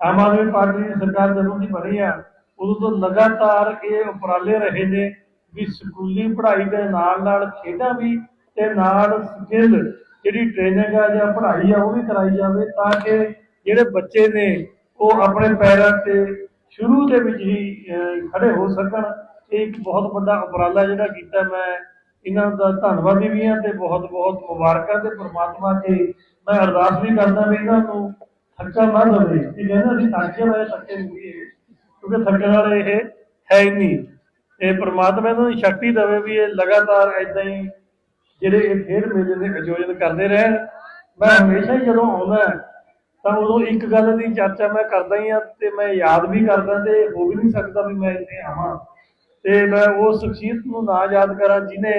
Aam Aadmi party ਦੀ ਸਰਕਾਰ ਜਦੋਂ ਦੀ ਬਣੀ ਆ, ਉਦੋਂ ਤੋਂ ਲਗਾਤਾਰ ਇਹ ਉਪਰਾਲੇ ਰਹੇ ਨੇ ਵੀ ਸਕੂਲੀ ਪੜ੍ਹਾਈ ਦੇ ਨਾਲ ਨਾਲ ਖੇਡਾਂ ਵੀ ਤੇ ਨਾਲ ਸਕਿੱਲ ਜਿਹੜੀ ਟ੍ਰੇਨਿੰਗ ਆ ਜਾਂ ਪੜ੍ਹਾਈ ਆ ਉਹ ਵੀ ਕਰਾਈ ਜਾਵੇ ਤਾਂ ਕਿ ਜਿਹੜੇ ਬੱਚੇ ਨੇ ਉਹ ਆਪਣੇ ਪੈਰਾਂ ਤੇ ਸ਼ੁਰੂ ਦੇ ਵਿੱਚ ਹੀ ਖੜੇ ਹੋ ਸਕਣ। ਇਹ ਇੱਕ ਬਹੁਤ ਵੱਡਾ ਉਪਰਾਲਾ ਜਿਹੜਾ ਕੀਤਾ ਮੈਂ, ਇਹਨਾਂ ਦਾ ਧੰਨਵਾਦੀ ਵੀ ਹਾਂ ਤੇ ਬਹੁਤ ਬਹੁਤ ਮੁਬਾਰਕਾਂ ਤੇ ਪ੍ਰਮਾਤਮਾ ਅੱਗੇ ਮੈਂ ਅਰਦਾਸ ਵੀ ਕਰਦਾ ਵੀ ਇਹਨਾਂ ਨੂੰ ਥੱਕਾ ਨਾ ਦੇਵੇ ਇਹ ਕਹਿੰਦੇ ਅਸੀਂ ਥੱਕੇ ਹੋਏ ਥੱਕੇ ਨਹੀਂ ਹੈਗੇ, ਕਿਉਂਕਿ ਥੱਕਣ ਵਾਲੇ ਇਹ ਹੈ ਹੀ ਨਹੀਂ। ਇਹ ਪ੍ਰਮਾਤਮਾ ਇਹਨਾਂ ਨੂੰ ਸ਼ਕਤੀ ਦੇਵੇ ਵੀ ਇਹ ਲਗਾਤਾਰ ਇਦਾਂ ਹੀ ਜਿਹੜੇ ਇਹ ਖੇਡ ਮੇਲੇ ਦੇ ਆਯੋਜਨ ਕਰਦੇ ਰਹਿਣ। ਮੈਂ ਹਮੇਸ਼ਾ ਹੀ ਜਦੋਂ ਆਉਂਦਾ ਤਾਂ ਉਦੋਂ ਇੱਕ ਗੱਲ ਦੀ ਚਰਚਾ ਮੈਂ ਕਰਦਾ ਹੀ ਆ ਤੇ ਮੈਂ ਯਾਦ ਵੀ ਕਰਦਾ ਤੇ ਹੋ ਵੀ ਨਹੀਂ ਸਕਦਾ ਵੀ ਮੈਂ ਇੱਥੇ ਆਵਾਂ। ਤੇ ਮੈਂ ਉਸ ਸ਼ਖਸੀਅਤ ਨੂੰ ਨਾ ਯਾਦ ਕਰਾਂ ਜਿਨੇ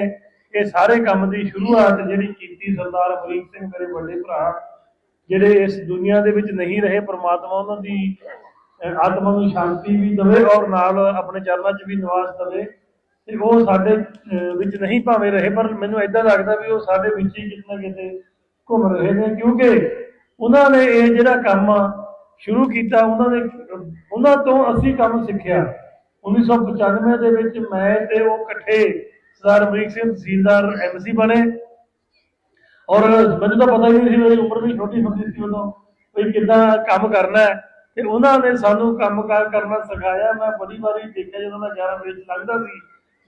ਇਹ ਸਾਰੇ ਕੰਮ ਦੀ ਸ਼ੁਰੂਆਤ ਜਿਹੜੀ ਕੀਤੀ ਸਰਦਾਰ ਅਮਰੀਕ ਸਿੰਘ ਮੇਰੇ ਵੱਡੇ ਭਰਾ ਜਿਹੜੇ ਇਸ ਦੁਨੀਆ ਦੇ ਵਿੱਚ ਨਹੀਂ ਰਹੇ ਪ੍ਰਮਾਤਮਾ ਉਹਨਾਂ ਦੀ ਆਤਮਾ ਨੂੰ ਸ਼ਾਂਤੀ ਵੀ ਦੇਵੇ ਔਰ ਨਾਲ ਆਪਣੇ ਚਰਨਾਂ 'ਚ ਵੀ ਨਿਵਾਸ ਦੇਵੇ। ਤੇ ਉਹ ਸਾਡੇ ਵਿੱਚ ਨਹੀਂ ਭਾਵੇਂ ਰਹੇ, ਪਰ ਮੈਨੂੰ ਇਦਾਂ ਲੱਗਦਾ ਵੀ ਉਹ ਸਾਡੇ ਵਿੱਚ ਹੀ ਕਿਤੇ ਨਾ ਕਿਤੇ ਘੁੰਮ ਰਹੇ ਨੇ, ਕਿਉਂਕਿ ਉਹਨਾਂ ਨੇ ਇਹ ਜਿਹੜਾ ਕੰਮ ਸ਼ੁਰੂ ਕੀਤਾ, ਉਹਨਾਂ ਨੇ, ਉਹਨਾਂ ਤੋਂ ਅਸੀਂ ਕੰਮ ਸਿੱਖਿਆ। 1995 ਦੇ ਵਿੱਚ ਮੈਂ ਤੇ ਉਹ ਇਕੱਠੇ ਸਰਦਾਰ ਅਮਰੀਕ ਸਿੰਘ ਤਹਿਸੀਲਦਾਰ ਐਮਸੀ ਬਣੇ। ਔਰ ਮੈਨੂੰ ਤਾਂ ਪਤਾ ਹੀ ਨਹੀਂ ਸੀ ਮੇਰੀ ਉਮਰ ਵੀ ਛੋਟੀ ਹੁੰਦੀ ਸੀ ਉਦੋਂ, ਵੀ ਕਿੱਦਾਂ ਕੰਮ ਕਰਨਾ ਹੈ। ਤੇ ਉਹਨਾਂ ਨੇ ਸਾਨੂੰ ਕੰਮਕਾਰ ਕਰਨਾ ਸਿਖਾਇਆ। ਮੈਂ ਬੜੀ ਵਾਰੀ ਦੇਖਿਆ ਜਦੋਂ ਮੈਂ 11 ਵਜੇ ਲੰਘਦਾ ਸੀ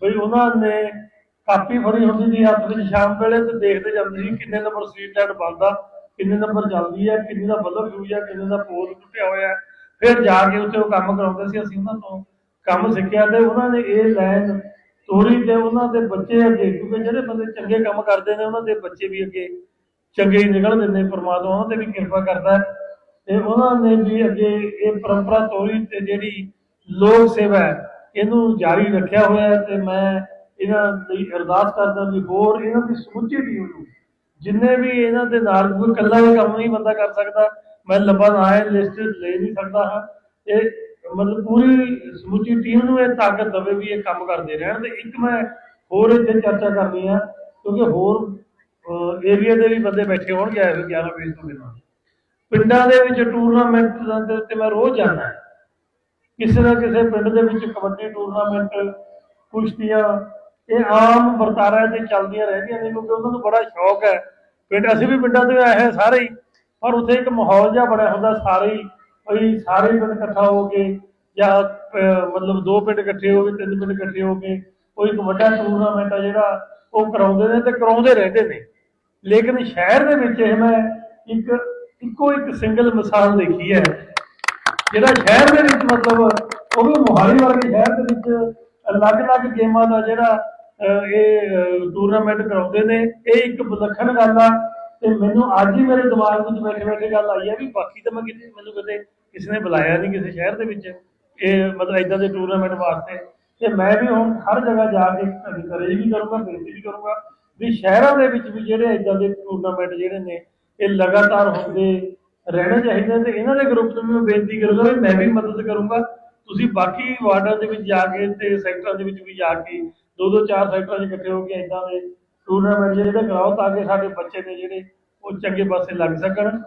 ਬਈ ਉਹਨਾਂ ਨੇ ਕਾਪੀ ਫੜੀ ਹੁੰਦੀ ਸੀ ਹੱਥ ਵਿੱਚ ਸ਼ਾਮ ਵੇਲੇ ਤੇ ਦੇਖਦੇ ਜਾਂਦੇ ਸੀ ਕਿੰਨੇ ਨੰਬਰ ਸਟਰੀਟ ਲਾਈਟ ਬਣਦਾ, ਕਿੰਨੇ ਨੰਬਰ ਚੱਲਦੀ ਹੈ, ਕਿੰਨੇ ਦਾ ਬੱਲਬ ਫਿਊਜ਼ ਹੈ, ਕਿੰਨੇ ਦਾ ਪੋਲ ਟੁੱਟਿਆ ਹੋਇਆ ਹੈ। ਫਿਰ ਜਾ ਕੇ ਉੱਥੇ ਉਹ ਕੰਮ ਕਰਾਉਂਦੇ ਸੀ, ਅਸੀਂ ਉਹਨਾਂ ਤੋਂ ਕੰਮ ਸਿੱਖਿਆ ਤੇ ਉਹਨਾਂ ਨੇ ਇਹ ਲਾਈਨ ਤੋਰੀ ਤੇ ਉਹਨਾਂ ਦੇ ਬੱਚੇ ਅੱਗੇ, ਕਿਉਂਕਿ ਜਿਹੜੇ ਬੰਦੇ ਚੰਗੇ ਕੰਮ ਕਰਦੇ ਨੇ, ਉਹਨਾਂ ਦੇ ਬੱਚੇ ਵੀ ਅੱਗੇ ਚੰਗੇ ਹੀ ਨਿਕਲਦੇ ਨੇ, ਪਰਮਾਤਮਾ ਉਹਨਾਂ ਤੇ ਵੀ ਕਿਰਪਾ ਕਰਦਾ ਹੈ। ਤੇ ਉਹਨਾਂ ਨੇ ਵੀ ਅੱਗੇ ਇਹ ਪਰੰਪਰਾ ਤੋਰੀ ਤੇ ਜਿਹੜੀ ਲੋਕ ਸੇਵਾ ਇਹਨੂੰ ਜਾਰੀ ਰੱਖਿਆ ਹੋਇਆ ਹੈ ਤੇ ਮੈਂ ਇਹਨਾਂ ਲਈ ਅਰਦਾਸ ਕਰਦਾ ਵੀ ਹੋਰ ਇਹਨਾਂ ਦੀ ਸਮੁੱਚੀ ਟੀਮ ਨੂੰ, ਜਿੰਨੇ ਵੀ ਇਹਨਾਂ ਦੇ ਨਾਲ ਕੋਈ ਇਕੱਲਾ ਇਹ ਕੰਮ ਨਹੀਂ ਬੰਦਾ ਕਰ ਸਕਦਾ, ਮੈਂ ਲੰਬਾ ਨਾ ਹੈ ਲਿਸਟ ਲੈ ਨਹੀਂ ਸਕਦਾ ਹਾਂ। ਇਹ ਮਤਲਬ ਪੂਰੀ ਸਮੁੱਚੀ ਟੀਮ ਨੂੰ ਇਹ ਤਾਕਤ ਦੇਵੇ ਵੀ ਇਹ ਕੰਮ ਕਰਦੇ ਰਹਿਣ ਤੇ ਇੱਕ ਮੈਂ ਹੋਰ ਇੱਥੇ ਚਰਚਾ ਕਰਨੀ ਆ, ਕਿਉਂਕਿ ਹੋਰ ਏਰੀਆ ਦੇ ਵੀ ਬੰਦੇ ਬੈਠੇ ਹੋਣਗੇ ਆਏ ਹੋਏ 11 ਵਜੇ ਤੋਂ ਬਿਨਾਂ। ਪਿੰਡਾਂ ਦੇ ਵਿੱਚ ਟੂਰਨਾਮੈਂਟ ਦੇ ਉੱਤੇ ਮੈਂ ਰੋਜ਼ ਜਾਂਦਾ। ਕਿਸੇ ਨਾ ਕਿਸੇ ਪਿੰਡ ਦੇ ਵਿੱਚ ਕਬੱਡੀ ਟੂਰਨਾਮੈਂਟ ਕੁਸ਼ਤੀਆਂ, ਇਹ ਆਮ ਵਰਤਾਰਾ ਤੇ ਚੱਲਦੀਆਂ ਰਹਿੰਦੀਆਂ ਨੇ, ਕਿਉਂਕਿ ਉਹਨਾਂ ਨੂੰ ਬੜਾ ਸ਼ੌਕ ਹੈ। ਪਿੰਡ ਅਸੀਂ ਵੀ ਪਿੰਡਾਂ ਤੋਂ ਆਏ ਹਾਂ ਸਾਰੇ ਹੀ, ਪਰ ਉੱਥੇ ਇੱਕ ਮਾਹੌਲ ਜਿਹਾ ਬਣਿਆ ਹੁੰਦਾ, ਸਾਰੇ ਹੀ ਬਈ ਸਾਰੇ ਪਿੰਡ ਇਕੱਠਾ ਹੋ ਕੇ ਜਾਂ ਮਤਲਬ ਦੋ ਪਿੰਡ ਇਕੱਠੇ ਹੋ ਗਏ, ਤਿੰਨ ਪਿੰਡ ਇਕੱਠੇ ਹੋ ਕੇ ਕੋਈ ਇੱਕ ਵੱਡਾ ਟੂਰਨਾਮੈਂਟ ਆ ਜਿਹੜਾ ਉਹ ਕਰਾਉਂਦੇ ਨੇ ਤੇ ਕਰਾਉਂਦੇ ਰਹਿੰਦੇ ਨੇ। ਲੇਕਿਨ ਸ਼ਹਿਰ ਦੇ ਵਿੱਚ ਇਹ ਮੈਂ ਇੱਕ, ਇੱਕੋ ਇੱਕ ਸਿੰਗਲ ਮਿਸਾਲ ਦੇਖੀ ਹੈ। ਜਿਹੜਾ ਸ਼ਹਿਰ ਦੇ ਵਿੱਚ ਮਤਲਬ ਉਹ ਵੀ ਮੋਹਾਲੀ ਵਰਗੇ ਸ਼ਹਿਰ ਦੇ ਵਿੱਚ ਅਲੱਗ-ਅਲੱਗ ਗੇਮਾਂ ਦਾ ਜਿਹੜਾ ਇਹ ਟੂਰਨਾਮੈਂਟ ਕਰਾਉਂਦੇ ਨੇ, ਇਹ ਇੱਕ ਵਿਲੱਖਣ ਗੱਲ ਆ। ਤੇ ਮੈਨੂੰ ਅੱਜ ਹੀ ਮੇਰੇ ਦਿਮਾਗ ਵਿੱਚ ਬੈਠੇ ਬੈਠੇ ਗੱਲ ਆਈ ਹੈ ਵੀ ਬਾਕੀ ਤਾਂ ਮੈਂ ਕਿਤੇ ਮੈਨੂੰ ਕਦੇ ਕਿਸੇ ਨੇ ਬੁਲਾਇਆ ਨਹੀਂ ਕਿਸੇ ਸ਼ਹਿਰ ਦੇ ਵਿੱਚ। ਇਹ ਮਤਲਬ ਇਦਾਂ ਦੇ ਟੂਰਨਾਮੈਂਟ ਵਾਸਤੇ। ਤੇ ਮੈਂ ਵੀ ਹੁਣ ਹਰ ਜਗ੍ਹਾ ਜਾ ਕੇ ਕਰੇ ਵੀ ਕਰੂੰਗਾ ਬੇਨਤੀ ਵੀ ਕਰੂੰਗਾ। ਵੀ ਸ਼ਹਿਰਾਂ ਦੇ ਵਿੱਚ ਵੀ ਜਿਹੜੇ ਇਦਾਂ ਦੇ ਟੂਰਨਾਮੈਂਟ ਜਿਹੜੇ ਨੇ, ਇਹ ਲਗਾਤਾਰ ਹੁੰਦੇ ਰਹਿਣੇ ਚਾਹੀਦੇ ਨੇ ਤੇ ਇਹਨਾਂ ਦੇ ਗਰੁੱਪ ਨੂੰ ਵੀ ਮੈਂ ਬੇਨਤੀ ਕਰੂੰਗਾ ਵੀ ਮੈਂ ਵੀ ਮਦਦ ਕਰੂੰਗਾ। ਤੁਸੀਂ ਬਾਕੀ ਵਾਰਡਾਂ ਦੇ ਵਿੱਚ ਜਾ ਕੇ ਤੇ ਸੈਕਟਰਾਂ ਦੇ ਵਿੱਚ ਵੀ ਜਾ ਕੇ ਦੋ ਦੋ ਚਾਰ ਸੈਕਟਰਾਂ 'ਚ ਇਕੱਠੇ ਹੋ ਕੇ ਇਦਾਂ ਦੇ ਟੂਰਨਾਮੈਂਟ ਜਿਹੜੇ ਕਰਾਓ ਤਾਂ ਕਿ ਸਾਡੇ ਬੱਚੇ ਨੇ ਜਿਹੜੇ ਉਹ ਚੰਗੇ ਪਾਸੇ ਲੱਗ ਸਕਣ।